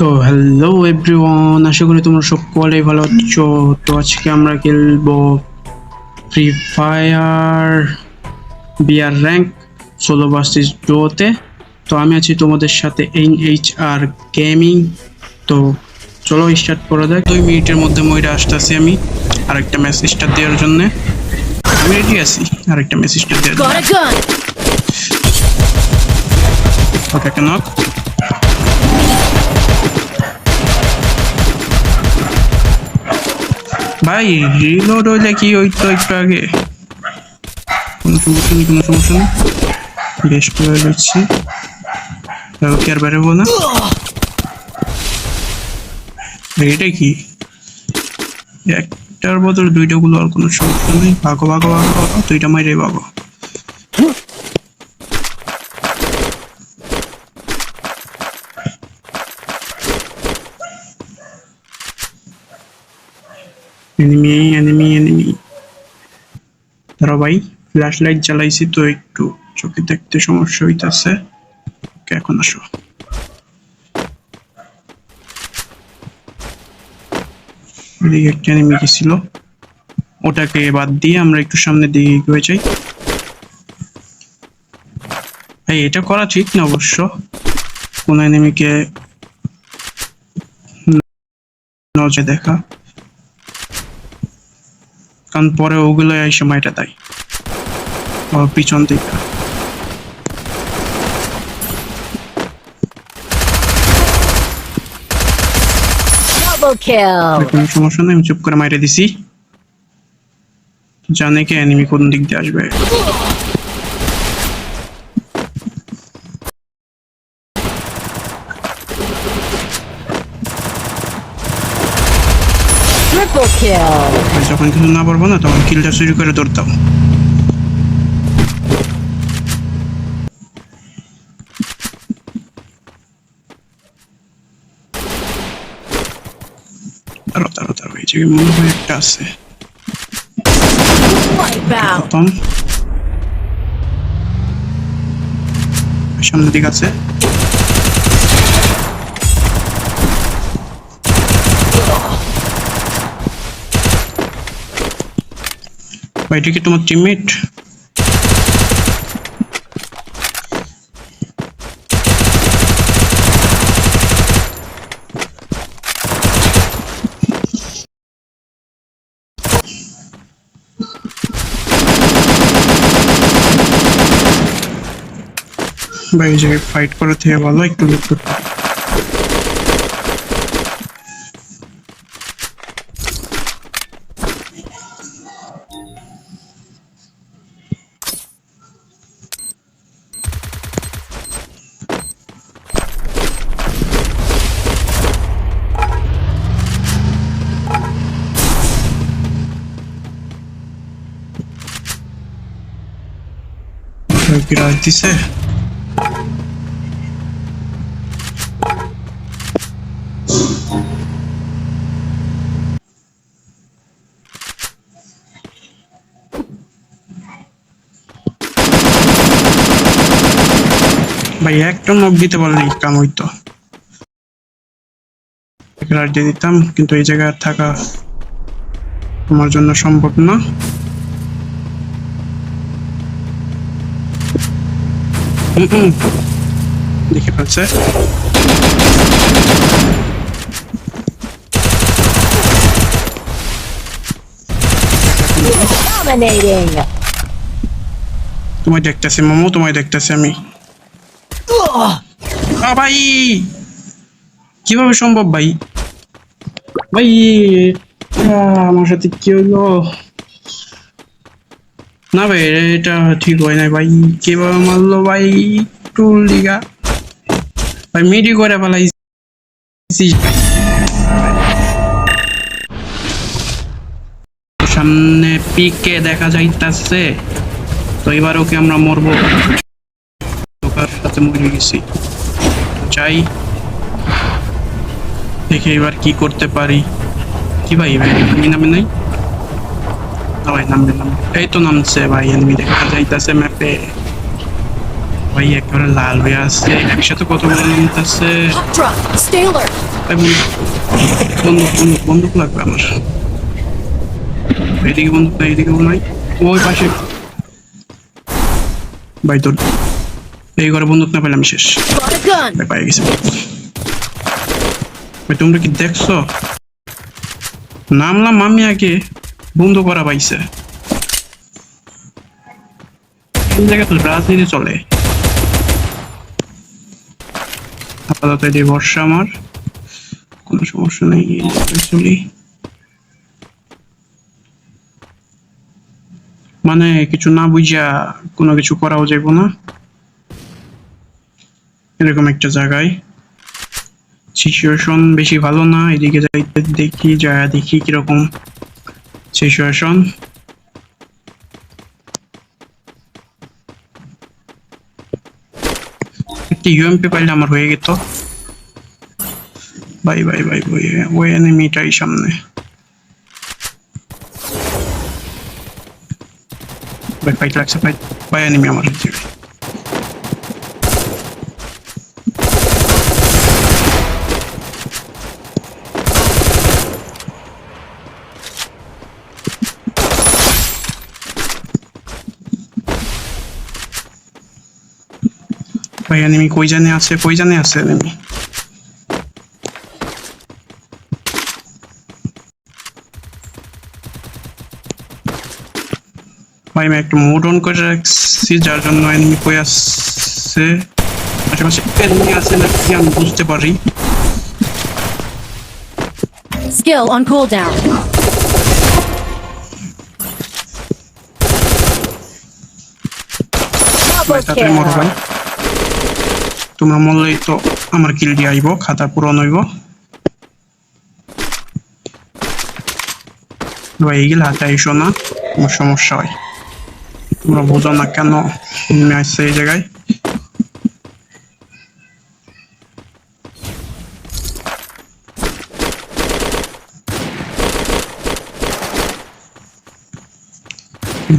তো hello everyone আশা করি তোমরা সকলেই ভালো আছো। তো আজকে আমরা খেলব ফ্রি ফায়ার বিআর র্যাঙ্ক ষোলো ভার্সেস ডুয়োতে তো আমি আছি তোমাদের সাথে এন এইচ আর গেমিং তো চলো স্টার্ট করা যাক। দুই মিনিটের মধ্যে ময়রা আসতেছি আমি আরেকটা ম্যাচ স্টার্ট দেওয়ার জন্য। আমি রেডি আছি আরেকটা ম্যাচ স্টার্ট দেওয়ার! ওকে একটা নক ভাই রিলোড হইলে কি ওই তো একটু আগে কোনো সমস্যা নেই কোনো সমস্যা নেই? বেশ করে দিচ্ছি। কি আর বেরোবো না? এটা কি? একটার বদলে দুইটা গুলো আর কোনো সমস্যা নেই। ভাগো ভাগো ভাগো ভাগো, দুইটা মাইরে ভাগো। এনিমি এনিমি এনিমি ধরো ভাই ফ্ল্যাশ লাইট জ্বালাইছি তো একটু। চোখে দেখতে সমস্যা হইতাছে। এখন আসো। এদিকে একটা এনিমি ছিল ওটাকে বাদ দিয়ে আমরা একটু সামনের দিকে এগিয়ে যাই। ভাই, এটা করা ঠিক না অবশ্য। কোন এনিমিকে নজরে দেখা। কারণ পরে ওগুলো এই সময়টা দেয় পিছন থেকে সমস্যা নেই আমি চুপ করে মাইরে দিছি। জানে কি এনিমি কোন দিক দিয়ে আসবে। Kill! যখন কিছু না পারব না তখন কিলটা চুরি করে দৌড়তাম এই জায়গায় মনে হয় একটা আছে। সামনের দিক আছে। এটা কি তোমার টিমমেট ভাই এই ফাইট করার ভালো একটু লুক করতে। বিরাজ দিছে ভাই, একটা নখ দিতে পারলে কাম হইতো। রাত দিয়ে দিতাম, কিন্তু এই জায়গায় থাকা আমার জন্য সম্ভব না। হুম হুম। দেখে ফেলছে Dominating! তোমায় দেখতেছি মামু তোমায় দেখতেছি আমি আ ভাই কীভাবে সম্ভব ভাই ভাই আ, আমার সাথে কি হলো না ভাই, এটা ঠিক হয় না ভাই। কীভাবে মারলো ভাই? টুল লিগা। ভাই, মিডি করে ফেলাইছি। সামনে পিকে দেখা যাইতাছে। তো এবার ওকে আমরা মরবো। সাথে মরে গেছি। চাই দেখে এবার কি করতে পারি। কি ভাই ভাই, নামে নাই? ভাই নামবে নামবে এই তো নামছে ভাই এনিমি দেখা যাইতাছে ম্যাপে ভাই একেবারে লাল হয়ে আছে একসাথে কত বড় আছে Hot drop. Stay alert. তাই বন্দুক বন্দুক বন্দুক লাগবে আমার। এদিকে বন্দুক নাই এদিকেও নাই ওই পাশে। ভাই তোর এই ঘরে বন্দুক না পেলাম শেষ। পাই গেছে। ভাই তোমরা কি দেখছ? নামলাম আমি আগে। বন্ধ করা পাইছে। তো চলে? আপাতত এটি ভরসা আমার কোনো সমস্যা নেই মানে কিছু না বুঝা কোনো কিছু করাও যাইব না। এরকম একটা জায়গায়। সিচুয়েশন বেশি ভালো না, এদিকে যাইতে দেখি যা দেখি কীরকম। সিচুয়েশন একটি ইউএমপি পাইলে আমার হয়ে যেত বাই বাই বাই ওই ওই এনিমিটাই সামনে। বাই ফাইট লাগছে ফাইট বাই এনিমি আমার ভাই এনিমি কই জানে আছে কই জানে আছে এনিমি ভাই আমি একটু মুড অন করে রাখছি যার জন্য এনিমি কই আসছে আশেপাশে এনিমি আছে নাকি আমি বুঝতে পারি Skill on cooldown. Double kill. তোমরা মরলেই তো আমার কিল দিয়ে আইব, খাতা পূরণ হইব। ভাই এইগুলো হাতে আইসো না আমার সমস্যা হয়। তোমরা বোঝো না কেন আসছে এই জায়গায়।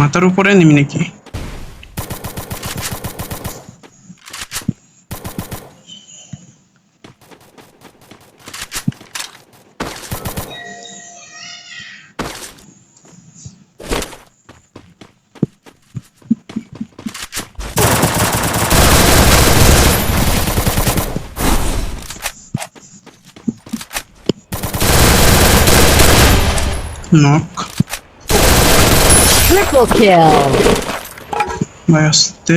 মাথার উপরে নেমি নাকি? Knock Triple kill. ভাই আসতে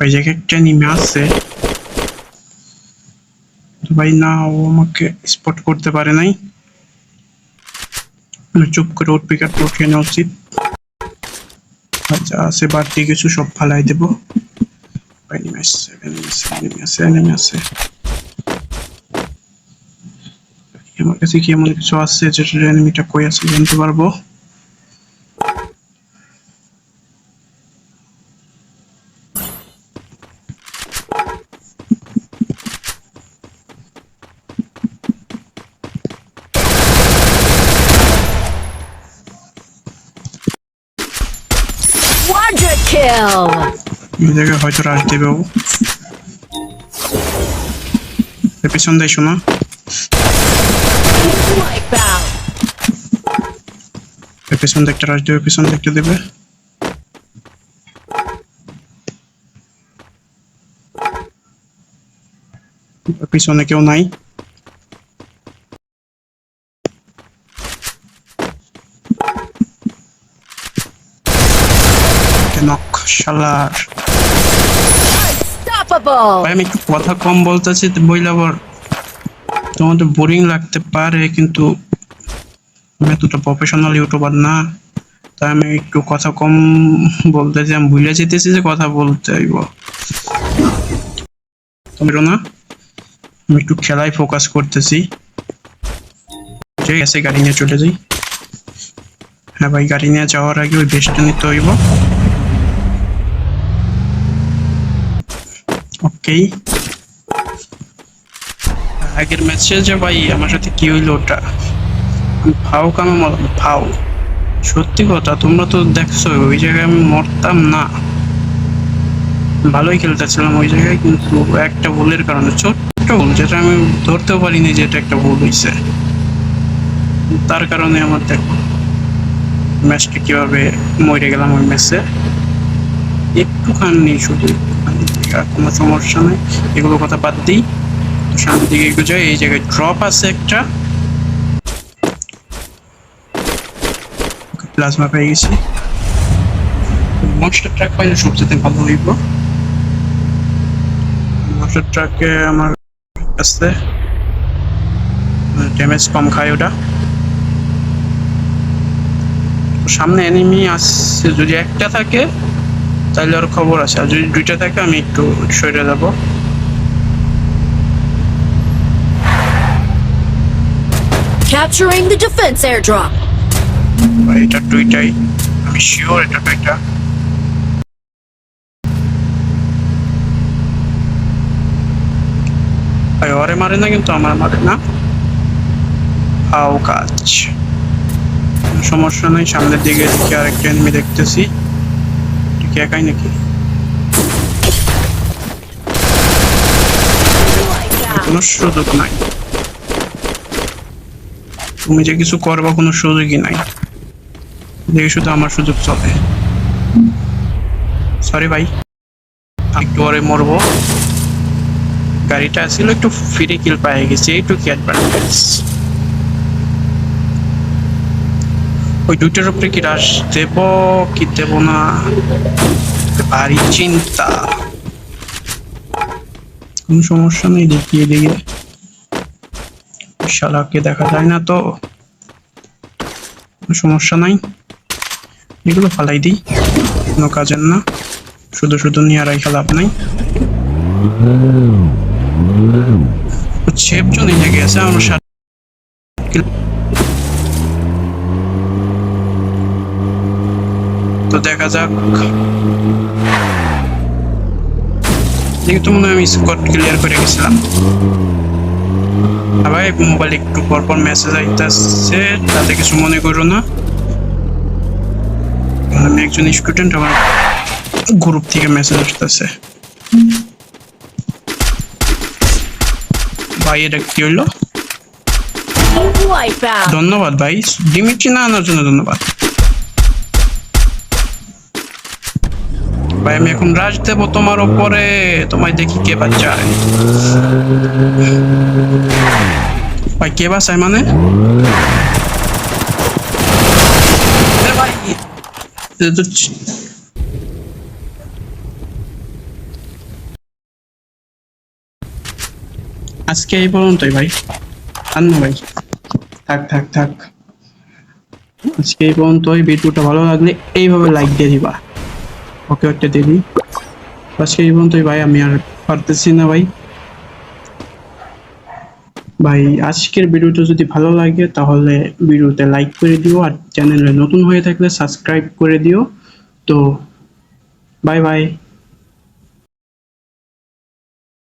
ভাই জায়গায় একটা নিমে আসছে তো ভাই না ও আমাকে স্পট করতে পারে নাই? আমি চুপ করে ওর পিকারটা উঠিয়ে নেওয়া উচিত। আচ্ছা আছে বাড়তি কিছু? সব ফালাই দেবো। আমার কাছে কি এমন কিছু আছে যেটা এনিমিটা কই আছে জানতে পারব? এই জায়গায় হয়তো রাশ দেবে ও পেছন দেয় শোনা পেছন দেখতে রাশ দেবে পেছন দেখতে দেবে পিছনে কেউ নাই নক শালার আমি একটু কথা কম বলতেছি বইলে আবার তোমাদের বোরিং লাগতে পারে কিন্তু আমি এতটা প্রফেশনাল ইউটিউবার না তাই আমি একটু কথা কম বলতেছি আমি ভুলে যেতেছি যে কথা বলতে হইব। তুমি না আমি একটু খেলায় ফোকাস করতেছি। যে এসে গাড়ি নিয়ে চলে যাই। হ্যাঁ ভাই গাড়ি নিয়ে যাওয়ার আগে ওই বেশটা নিতে হইব। ওকে আগের ম্যাচে যে ভাই, আমার সাথে কি হইল ওটা? ফাও কামে ফাও সত্যি কথা, তোমরা তো দেখছ, ওই জায়গায় আমি মরতাম না। ভালোই খেলতেছিলাম ওই জায়গায়, কিন্তু একটা ভুলের কারণে, ছোট্ট ভুল, যেটা আমি ধরতেও পারিনি যে এটা একটা ভুল হয়েছে তার কারণে আমার দেখো ম্যাচটা কীভাবে মরে গেলাম ওই ম্যাচে একটুখানি শুধু একটুখানি। আর কোনো সমস্যা নেই। এগুলো কথা বাদ দিই। তো সামনের দিকে এগিয়ে এই জায়গায় ড্রপ আছে একটা। প্লাজমা পেয়ে গেছি। মনস্টার ট্রাক পাইলে সবচেয়ে ভালো হইব। মনস্টার ট্রাকে আমার কাছে ড্যামেজ কম খায় ওটা। সামনে এনিমি আসছে যদি একটা থাকে তাহলে আর খবর আছে। আর যদি দুইটা থাকে আমি একটু সরে যাব। Capturing the defense airdrop. এটা দুইটাই। আমি শিওর এটা দুইটা। ভাই ওরে মারে না কিন্তু আমার মারে না। হাও কাজ। সমস্যা নাই সামনের দিকে দিকে আরেকটা এনিমি দেখতেছি। তুমি যে কিছু করবা কোনো সুযোগই নাই। দেখে শুধু আমার সুযোগ চলে। সরি ভাই একটু পরে মরবো। গাড়িটা ছিল একটু ফ্রি কিল পাই গেছি, একটু কি অ্যাডভান্টেজ ওই দুইটার উপরে কি রাশ দেব, কি দেব না? ভারী চিন্তা। কোনো সমস্যা নেই, দেখিয়ে দিয়ে। শালাকে দেখা যায় না তো। সমস্যা নাই। এগুলো ফালাই দিই। কোনো কাজের না। শুধু শুধু নিয়ে রাখা লাভ নাই। ছেপ জন গেছে আমার তো দেখা যাক। দেখি তো মনে হয় আমি স্কট ক্লিয়ার করে গেছিলাম। আবার মোবাইল একটু পর পর মেসেজ আইতেছে তাতে কিছু মনে করো না। আমি একজন স্টুডেন্ট আমার গ্রুপ থেকে মেসেজ আসতেছে। ভাই এটা কি হইল? ধন্যবাদ ভাই। ডিমিট্রি না আনার জন্য ধন্যবাদ। ভাই, আমি এখন রাজ দেবো তোমার ওপরে। তোমায় দেখি কে বাচ্চায় ভাই, কে বাসায় মানে? আজকে এই পর্যন্তই ভাই। আর ভাই। থাক থাক থাক। আজকে এই পর্যন্তই। ভিডিওটা ভালো লাগলে এইভাবে লাইক দিয়ে দিবা। ওকে একটা দিয়ে আজকে এই পর্যন্তই ভাই, আমি আর পারতেছি না ভাই। ভাই, আজকের ভিডিওটা যদি ভালো লাগে, তাহলে ভিডিওতে লাইক করে দিও, আর চ্যানেলে নতুন হয়ে থাকলে সাবস্ক্রাইব করে দিও। তো বাই বাই